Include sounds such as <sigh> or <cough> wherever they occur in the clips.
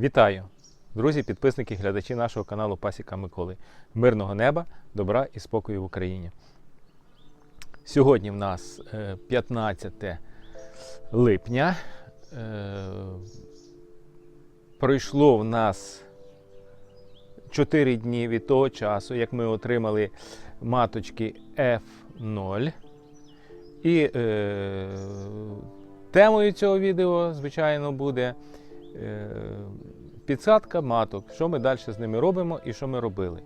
Вітаю! Друзі, підписники, глядачі нашого каналу Пасіка Миколи. Мирного неба, добра і спокою в Україні. Сьогодні в нас е, 15 липня. Е, Пройшло в нас 4 дні від того часу, як ми отримали маточки F0. І е, темою цього відео, звичайно, буде е, підсадка маток, що ми далі з ними робимо і що ми робили.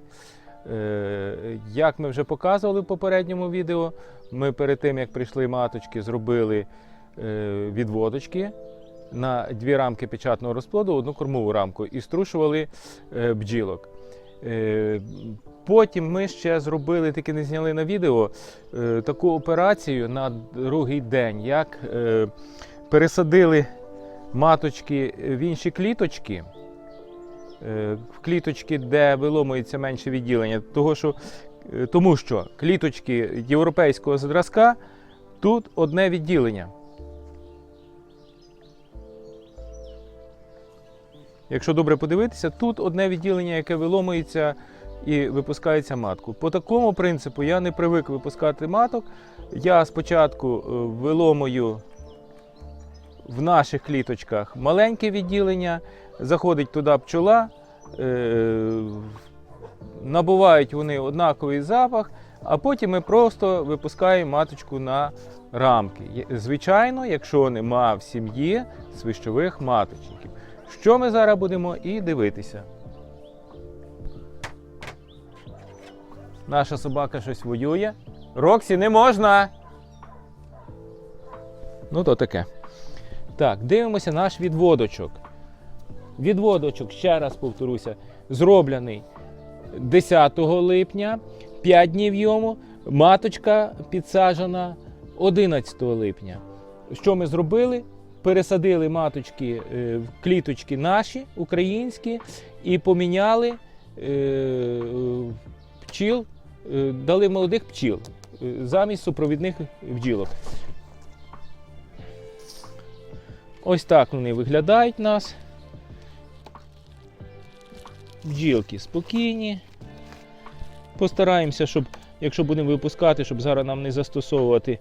Е, як ми вже показували в попередньому відео, ми перед тим, як прийшли маточки, зробили е, відводочки на дві рамки печатного розплоду, одну кормову рамку і струшували е, бджілок. Е, Потім ми ще зробили, таки не зняли на відео, е, таку операцію на другий день, як е, пересадили маточки в інші кліточки, е, в кліточки, де виломується менше відділення, того, що, е, тому що кліточки європейського зразка тут одне відділення. Якщо добре подивитися, тут одне відділення, яке виломується і випускається матку. По такому принципу я не привик випускати маток. Я спочатку е, виломую в наших кліточках маленьке відділення, заходить туди пчола, е, набувають вони однаковий запах, а потім ми просто випускаємо маточку на рамки. Звичайно, якщо нема в сім'ї свищових маточників. Що ми зараз будемо і дивитися. Наша собака щось воює. Роксі, не можна! Ну, то таке. Так, дивимося наш відводочок. Відводочок, ще раз повторюся, зроблений 10 липня, 5 днів йому, маточка підсаджена 11 липня. Що ми зробили? Пересадили маточки е, в кліточки наші, українські, і поміняли е, пчіл, е, дали молодих пчіл замість супровідних бджілок. Ось так вони виглядають у нас. Бджілки спокійні. Постараємося, щоб, якщо будемо випускати, щоб зараз нам не застосовувати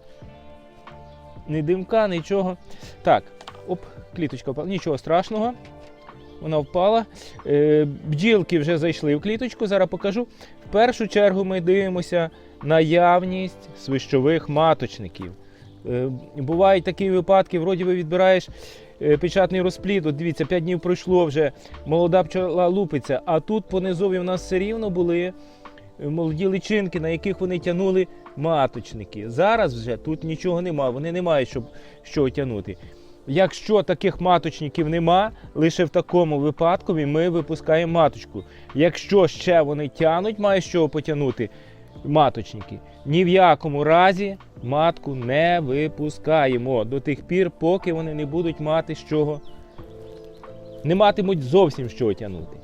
ні димка, нічого. Так, оп, кліточка впала. Нічого страшного. Вона впала. Е, бджілки вже зайшли в кліточку. Зараз покажу. В першу чергу ми дивимося наявність свищових маточників. Е, бувають такі випадки, вроді би відбираєш е, печатний розплід. От дивіться, 5 днів пройшло вже, молода пчола лупиться, а тут по низові в нас все рівно були е, молоді личинки, на яких вони тягнули маточники. Зараз вже тут нічого нема, вони не мають щоб, що тягнути. Якщо таких маточників нема, лише в такому випадку ми випускаємо маточку. Якщо ще вони тянуть, має чого потягнути маточники. Ні в якому разі матку не випускаємо до тих пір, поки вони не будуть мати з чого. Не матимуть зовсім чого тягнути.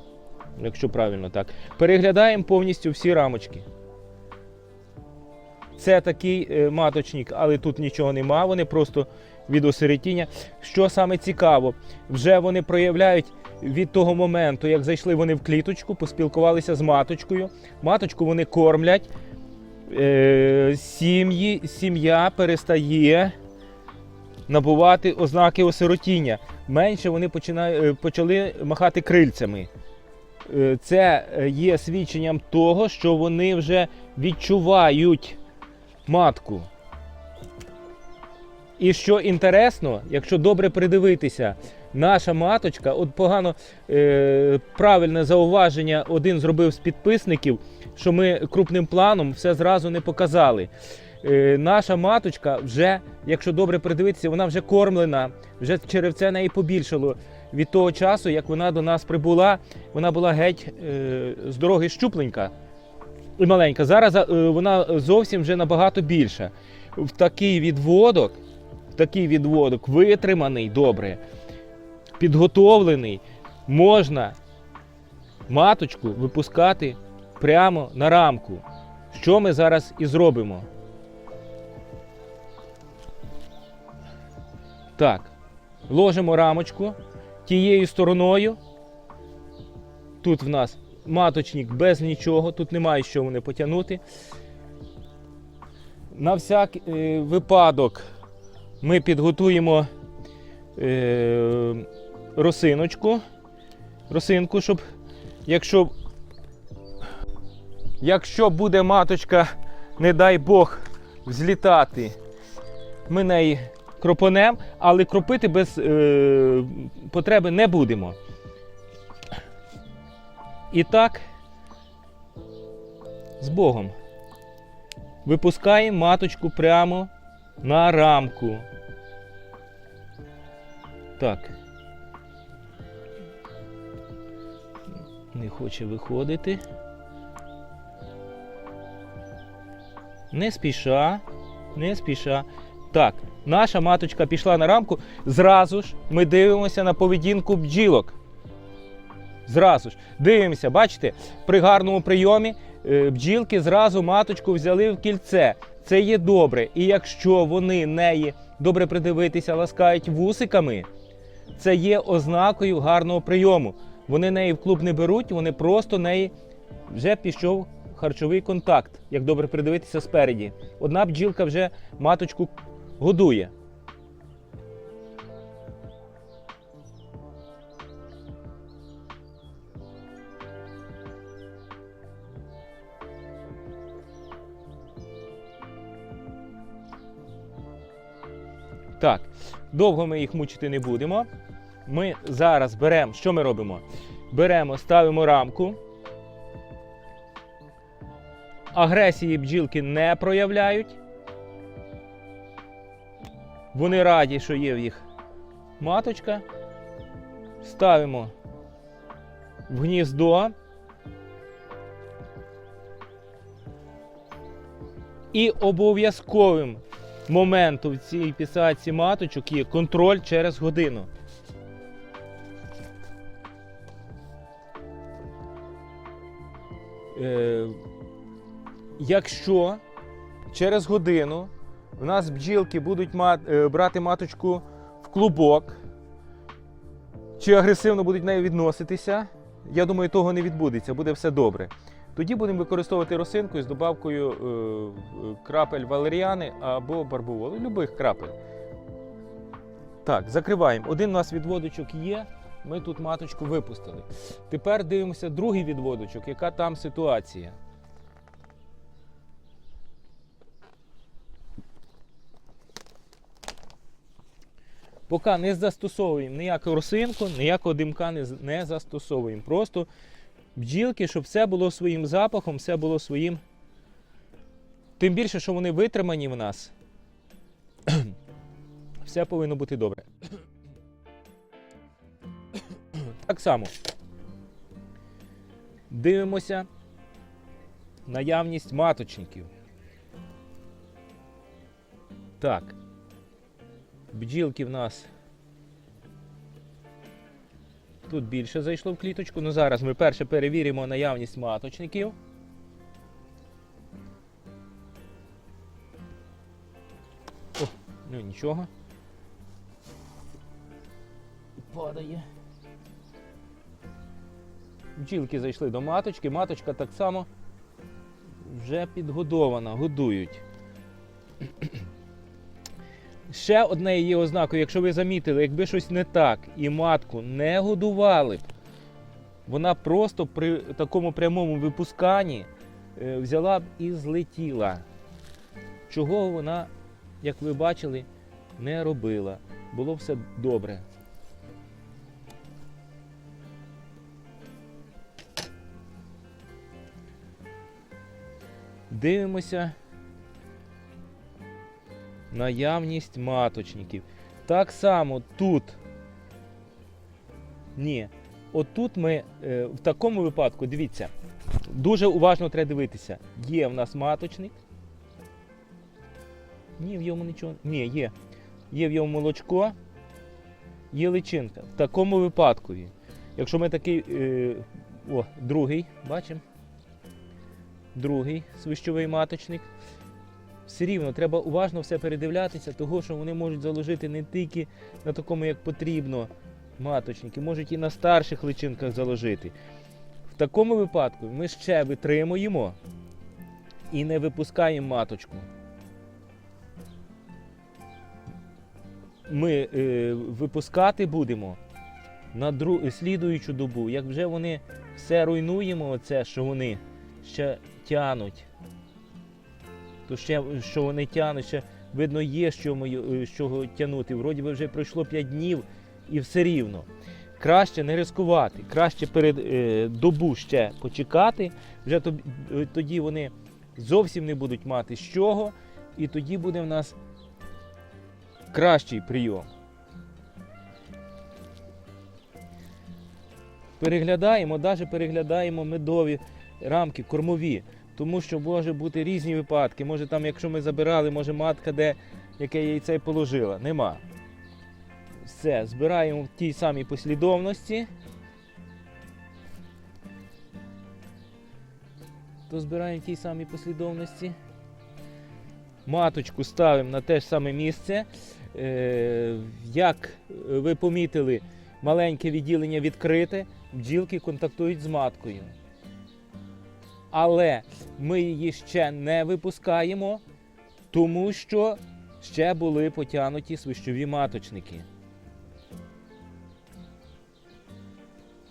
Якщо правильно так. Переглядаємо повністю всі рамочки. Це такий е, маточник, але тут нічого нема, вони просто від осиротіння. Що саме цікаво, вже вони проявляють від того моменту, як зайшли вони в кліточку, поспілкувалися з маточкою. Маточку вони кормлять. Е, сім'ї, сім'я перестає набувати ознаки осиротіння. Менше вони починає- е, почали махати крильцями. Е, Це є свідченням того, що вони вже відчувають матку. І що інтересно, якщо добре придивитися, наша маточка, от погано правильне зауваження один зробив з підписників, що ми крупним планом все зразу не показали. Е, наша маточка вже, якщо добре придивитися, вона вже кормлена, вже черевце неї побільшало. Від того часу, як вона до нас прибула, вона була геть е, з дороги щупленька і маленька. Зараз е, вона зовсім вже набагато більша. В такий відводок, в такий відводок витриманий добре, підготовлений, можна маточку випускати прямо на рамку. Що ми зараз і зробимо? Так, ложимо рамочку тією стороною, Тут в нас маточник без нічого, тут немає що вони потягнути. На всяк е, випадок ми підготуємо е, росиночку, росинку, щоб якщо, якщо буде маточка, не дай Бог, взлітати, ми неї кропонем, але кропити без е, потреби не будемо. І так, з Богом. Випускаємо маточку прямо на рамку. Так. Не хоче виходити. Не спіша, не спіша. Так, наша маточка пішла на рамку. Зразу ж ми дивимося на поведінку бджілок. Зразу ж дивимося, бачите, при гарному прийомі е, бджілки зразу маточку взяли в кільце. Це є добре. І якщо вони неї добре придивитися, ласкають вусиками, це є ознакою гарного прийому. Вони неї в клуб не беруть, вони просто неї вже пішов харчовий контакт, як добре придивитися спереді. Одна бджілка вже маточку годує. Так, довго ми їх мучити не будемо. Ми зараз беремо, що ми робимо? Беремо, ставимо рамку. Агресії бджілки не проявляють. Вони раді, що є в їх маточка. Ставимо в гніздо. І обов'язковим моментом в цій пісаці маточок є контроль через годину. Е, якщо через годину в нас бджілки будуть мат, е, брати маточку в клубок, чи агресивно будуть нею відноситися, я думаю, того не відбудеться, буде все добре. Тоді будемо використовувати росинку з добавкою е, крапель валеріани або барбуволу, любих крапель. Так, закриваємо. Один у нас відводочок є. Ми тут маточку випустили. Тепер дивимося другий відводочок, яка там ситуація. Поки не застосовуємо ніяку росинку, ніякого димка не, не застосовуємо. Просто бджілки, щоб все було своїм запахом, все було своїм. Тим більше, що вони витримані в нас. <clears throat> все повинно бути добре. <clears throat> так само. Дивимося наявність маточників. Так. Бджілки в нас тут більше зайшло в кліточку. Ну зараз ми перше перевіримо наявність маточників. О, ну нічого. Падає. Бджілки зайшли до маточки. Маточка так само вже підгодована, годують. Ще одне є ознакою, якщо ви замітили, якби щось не так і матку не годували б, вона просто при такому прямому випусканні е, взяла б і злетіла. Чого вона, як ви бачили, не робила. Було все добре. Дивимося наявність маточників. Так само тут. Ні. Отут ми е, в такому випадку, дивіться, дуже уважно треба дивитися. Є в нас маточник. Ні, в йому нічого. Ні, є. Є в йому молочко, є личинка. В такому випадку. Якщо ми такий. Е, о, другий, бачимо. Другий свищовий маточник все рівно треба уважно все передивлятися, того що вони можуть заложити не тільки на такому, як потрібно, маточники, можуть і на старших личинках заложити. В такому випадку ми ще витримуємо і не випускаємо маточку. Ми е, випускати будемо на дру... слідуючу добу. Як вже вони все руйнуємо, оце, що вони ще тянуть, то ще що вони тянуть, ще видно є, що ми, з чого тягнути. Вроді би вже пройшло 5 днів і все рівно. Краще не ризикувати, краще перед е, добу ще почекати. Вже е, тоді вони зовсім не будуть мати з чого, і тоді буде в нас кращий прийом. Переглядаємо, навіть переглядаємо медові рамки, кормові, тому що може бути різні випадки. Може там, якщо ми забирали, може матка, де яке яйце положила. Нема. Все, збираємо в тій самій послідовності. То збираємо в тій самій послідовності. Маточку ставимо на те ж саме місце. Е, як ви помітили, маленьке відділення відкрите, бджілки контактують з маткою. Але ми її ще не випускаємо, тому що ще були потягнуті свищові маточники.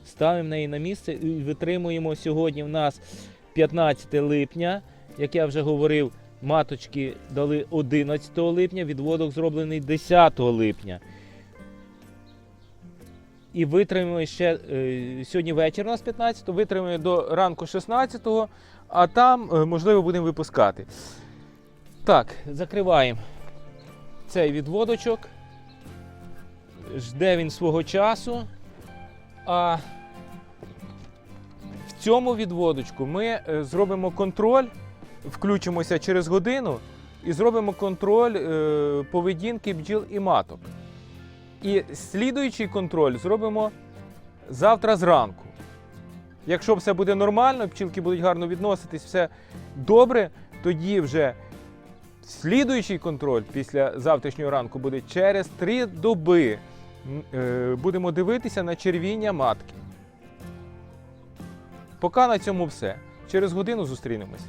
Ставимо неї на місце і витримуємо сьогодні. В нас 15 липня, як я вже говорив, маточки дали 11 липня, відводок зроблений 10 липня. І витримуємо ще е, сьогодні вечір у нас 15, витримуємо до ранку 16-го, а там, е, можливо, будемо випускати. Так, закриваємо цей відводочок. Жде він свого часу. А в цьому відводочку ми е, зробимо контроль, включимося через годину і зробимо контроль поведінки бджіл і маток. І слідуючий контроль зробимо завтра зранку. Якщо все буде нормально, пчілки будуть гарно відноситись, все добре, тоді вже слідуючий контроль після завтрашнього ранку буде через три доби. Е, Будемо дивитися на червіння матки. Поки на цьому все. Через годину зустрінемось.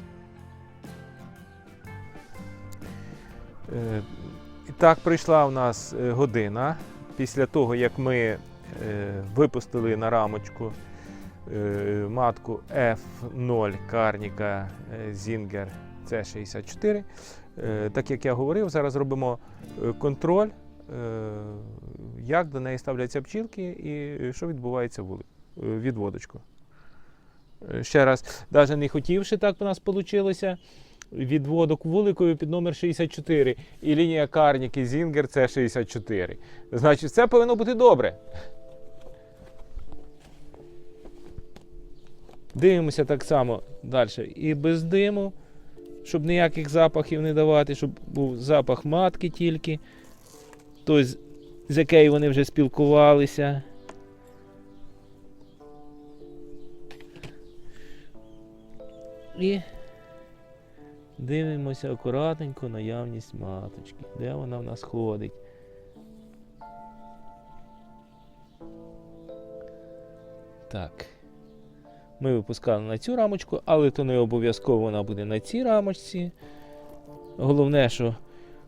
Е, І так, прийшла у нас е, година після того, як ми е, випустили на рамочку е, матку F0 Карніка е, Zinger C64. Е, Так як я говорив, зараз робимо контроль, як до неї ставляться пчілки і що відбувається відводочку. Е, Ще раз, навіть не хотівши, так у нас вийшло. Відводок вуликою під номер 64 і лінія карніки Зінгер це 64. Значить, це повинно бути добре. Дивимося так само далі. І без диму, щоб ніяких запахів не давати, щоб був запах матки тільки, той, з якою вони вже спілкувалися. І дивимося акуратненько наявність маточки, де вона в нас ходить. Так. Ми випускали на цю рамочку, але то не обов'язково вона буде на цій рамочці. Головне, що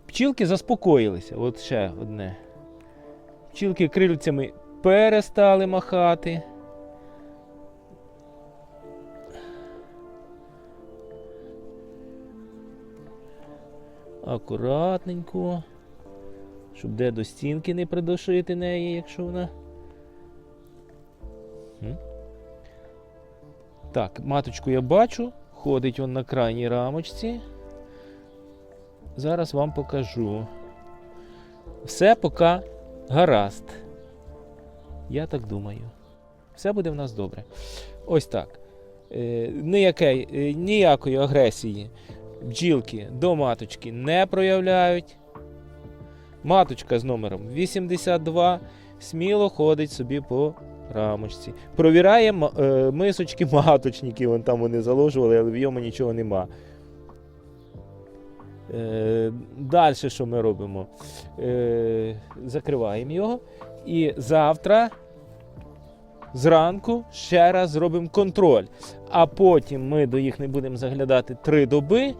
пчілки заспокоїлися. От ще одне. Пчілки крильцями перестали махати. Акуратненько. Щоб де до стінки не придушити неї, якщо вона. Так, маточку я бачу. Ходить он на крайній рамочці. Зараз вам покажу. Все поки гаразд. Я так думаю. Все буде в нас добре. Ось так. Е, ніякої, е, ніякої агресії бджілки до маточки не проявляють. Маточка з номером 82 сміло ходить собі по рамочці. Провіряє е, мисочки маточники, вон там вони заложували, але в йому нічого нема. Е, Далі що ми робимо? Е, закриваємо його. І завтра зранку ще раз зробимо контроль. А потім ми до їх не будемо заглядати три доби.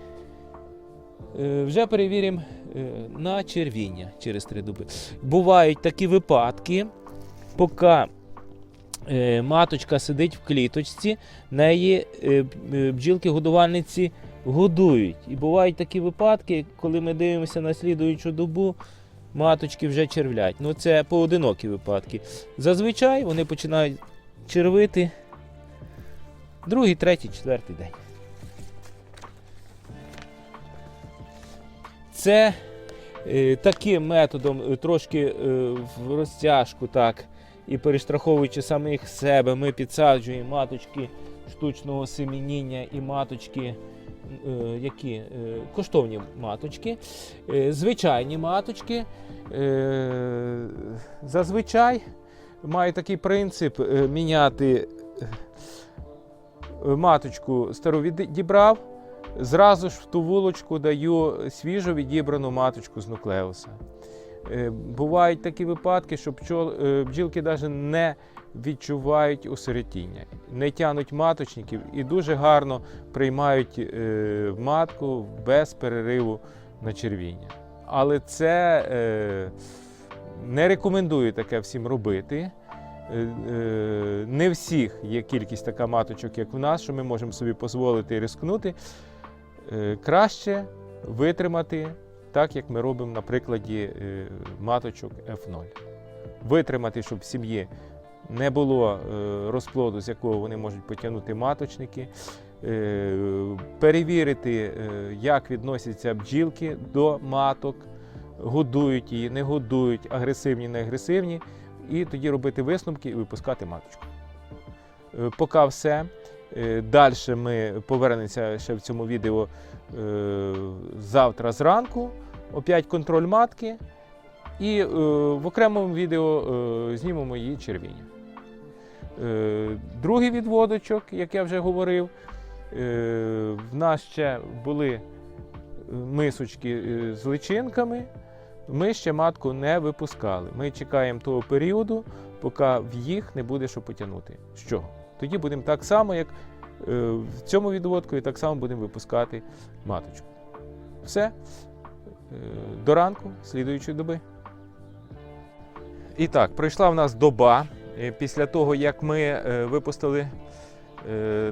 Е, Вже перевіримо е, на червіння через три доби. Бувають такі випадки, поки е, маточка сидить в кліточці, неї бджілки-годувальниці годують. І бувають такі випадки, коли ми дивимося на слідуючу добу, маточки вже червлять. Ну це поодинокі випадки. Зазвичай вони починають червити другий, третій, четвертий день. Це е, таким методом, е, трошки е, в розтяжку, так, і перестраховуючи самих себе, ми підсаджуємо маточки штучного семеніння і маточки, які коштовні маточки, звичайні маточки. Зазвичай маю такий принцип міняти маточку стару відібрав. Зразу ж в ту вулочку даю свіжо відібрану маточку з нуклеуса. Е, Бувають такі випадки, що е, бджілки навіть не відчувають осиротіння, не тянуть маточників і дуже гарно приймають е, матку без перериву на червіння. Але це не рекомендую таке всім робити. Не всіх є кількість така маточок, як у нас, що ми можемо собі дозволити і рискнути. Е, Краще витримати так, як ми робимо на прикладі е, маточок F0. Витримати, щоб в сім'ї не було е, розплоду, з якого вони можуть потягнути маточники. Перевірити, як відносяться бджілки до маток, годують її, не годують, агресивні, не агресивні, і тоді робити висновки і випускати маточку. Поки все. Далі ми повернемося ще в цьому відео е, завтра зранку. Опять контроль матки. І е, в окремому відео е, знімемо її червіння. Е, другий відводочок, як я вже говорив, е, в нас ще були е, мисочки е, з личинками. Ми ще матку не випускали. Ми чекаємо того періоду, поки в їх не буде що потягнути. З чого? Тоді будемо так само, як е, в цьому відводку, і так само будемо випускати маточку. Все. Е, До ранку, слідуючої доби. І так, пройшла в нас доба. Е, Після того, як ми випустили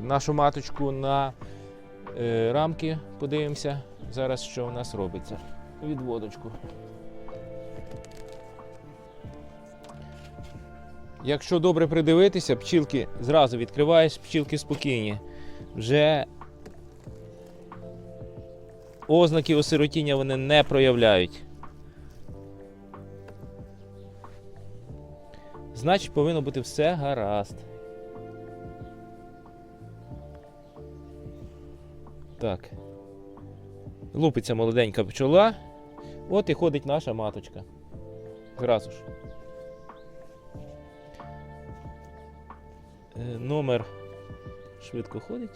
нашу маточку на рамки, подивимося зараз, що у нас робиться. Відводочку. Якщо добре придивитися, пчілки зразу відкриваєш, пчілки спокійні. Вже ознаки осиротіння вони не проявляють. Значить, повинно бути все гаразд. Так. Лупиться молоденька пчола. От і ходить наша маточка. Зразу ж. Номер швидко ходить.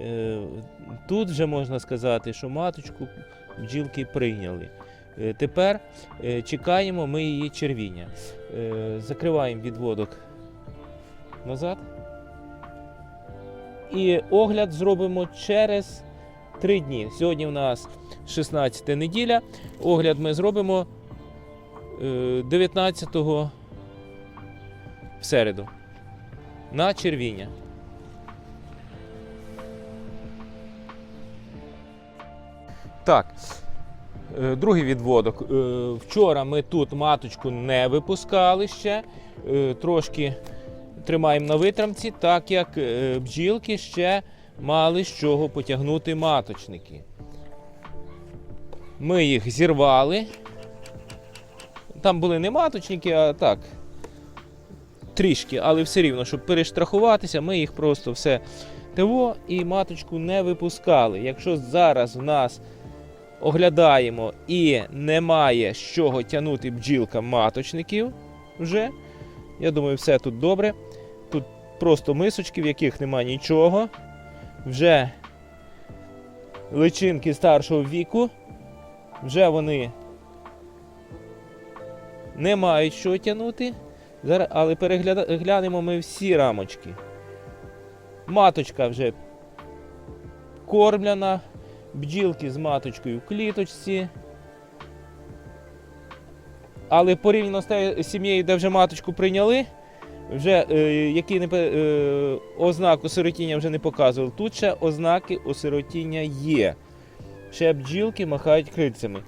Е, Тут вже можна сказати, що маточку бджілки прийняли. Е, Тепер е, чекаємо ми її червіння. Е, Закриваємо відводок назад. І огляд зробимо через 3 дні. Сьогодні у нас 16 неділя. Огляд ми зробимо е, 19-го в середу на червіння. Так, е, другий відводок. Е, Вчора ми тут маточку не випускали ще. Е, Трошки тримаємо на витримці, так як е, бджілки ще мали з чого потягнути маточники. Ми їх зірвали. Там були не маточники, а так. Трішки, але все рівно, щоб перештрахуватися, ми їх просто все ТВО і маточку не випускали. Якщо зараз в нас оглядаємо і немає з чого тягнути бджілкам маточників вже, я думаю, все тут добре. Тут просто мисочки, в яких немає нічого. Вже личинки старшого віку, вже вони не мають що тягнути. Але переглянемо ми всі рамочки. Маточка вже кормляна, бджілки з маточкою в кліточці. Але порівняно з сім'єю, де вже маточку прийняли, вже е, які не, е, ознак осиротіння вже не показували. Тут ще ознаки осиротіння є. Ще бджілки махають крильцями.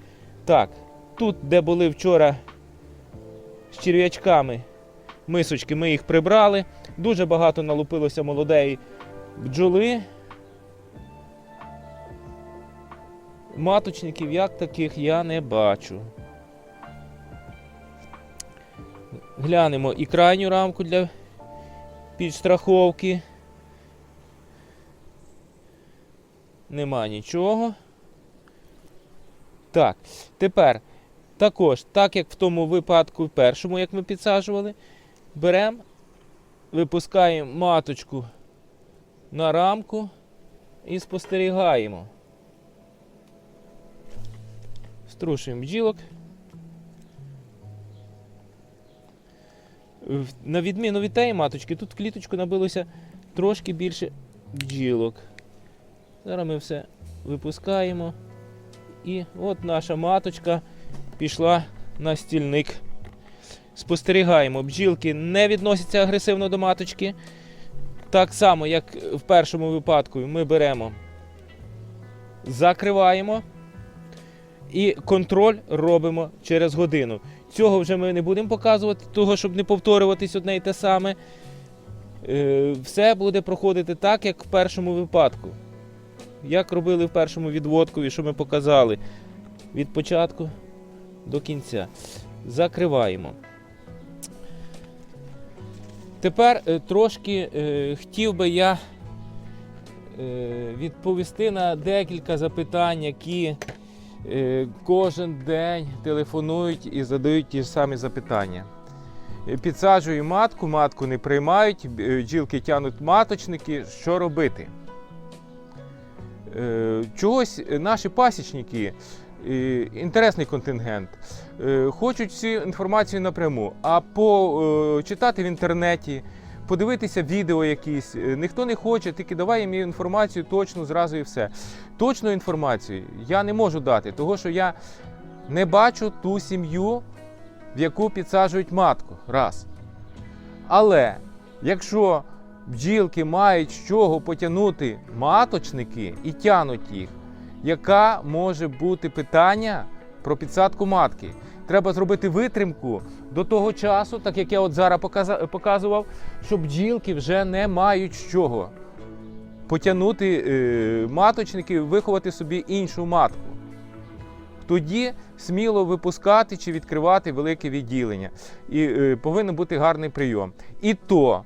Так, тут, де були вчора з черв'ячками мисочки, ми їх прибрали. Дуже багато налупилося молодеї бджоли. Маточників як таких я не бачу. Глянемо і крайню рамку для підстраховки. Нема нічого. Так, тепер також, так як в тому випадку першому, як ми підсаджували, беремо, випускаємо маточку на рамку і спостерігаємо. Струшуємо бджілок. На відміну від тієї маточки, тут в кліточку набилося трошки більше бджілок. Зараз ми все випускаємо. І от наша маточка пішла на стільник. Спостерігаємо, бджілки не відносяться агресивно до маточки. Так само, як в першому випадку, ми беремо, закриваємо і контроль робимо через годину. Цього вже ми не будемо показувати, того, щоб не повторюватись одне і те саме. Е, Все буде проходити так, як в першому випадку. Як робили в першому відводкові, що ми показали від початку до кінця. Закриваємо. Тепер е, трошки е, хотів би я е, відповісти на декілька запитань, які е, кожен день телефонують і задають ті ж самі запитання. Е, Підсаджую матку, матку не приймають, е, бджілки тянуть маточники. Що робити? Чогось наші пасічники, інтересний контингент, е, хочуть всю інформацію напряму, а почитати в інтернеті, подивитися відео якісь. е, Ніхто не хоче, тільки давай їм інформацію точну зразу і все. Точну інформацію я не можу дати, тому що я не бачу ту сім'ю, в яку підсаджують матку. Раз. Але якщо бджілки мають з чого потягнути маточники і тянуть їх, яка може бути питання про підсадку матки? Треба зробити витримку до того часу, так як я от зараз показував, що бджілки вже не мають з чого потягнути е, маточники, виховати собі іншу матку. Тоді сміло випускати чи відкривати велике відділення. І е, повинен бути гарний прийом. І то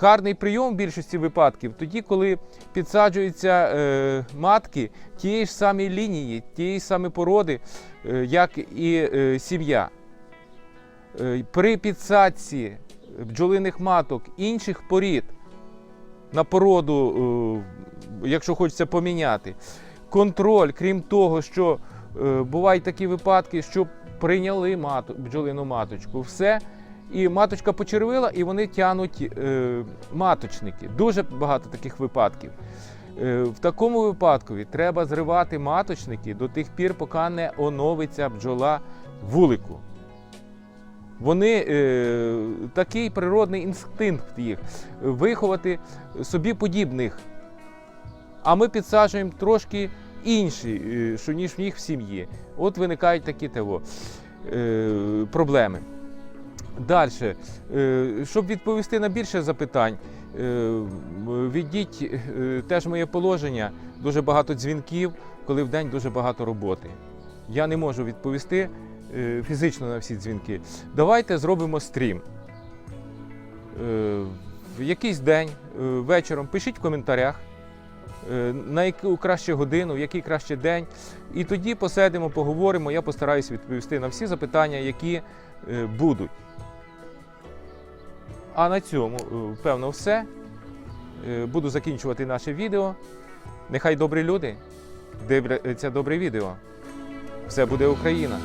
гарний прийом в більшості випадків тоді, коли підсаджуються е, матки тієї ж самої лінії, тієї ж самої породи, е, як і е, сім'я. Е, при підсадці бджолиних маток інших порід на породу, е, якщо хочеться поміняти, контроль, крім того, що е, бувають такі випадки, що прийняли бджолину маточку, все. І маточка почервила, і вони тянуть е, маточники. Дуже багато таких випадків. Е, в такому випадку треба зривати маточники до тих пір, поки не оновиться бджола вулику. Вони е, такий природний інстинкт їх виховати собі подібних. А ми підсаджуємо трошки інші, е, що ніж в них в сім'ї. От виникають такі того, е, проблеми. Далі, е, щоб відповісти на більше запитань, е, віддіть е, теж моє положення, дуже багато дзвінків, коли в день дуже багато роботи. Я не можу відповісти фізично на всі дзвінки. Давайте зробимо стрім. В якийсь день вечором пишіть в коментарях, на яку краще годину, в який краще день. І тоді посидимо, поговоримо. Я постараюся відповісти на всі запитання, які будуть. А на цьому, е, певно, все. Е, Буду закінчувати наше відео. Нехай добрі люди дивляться добре відео. Все буде Україна!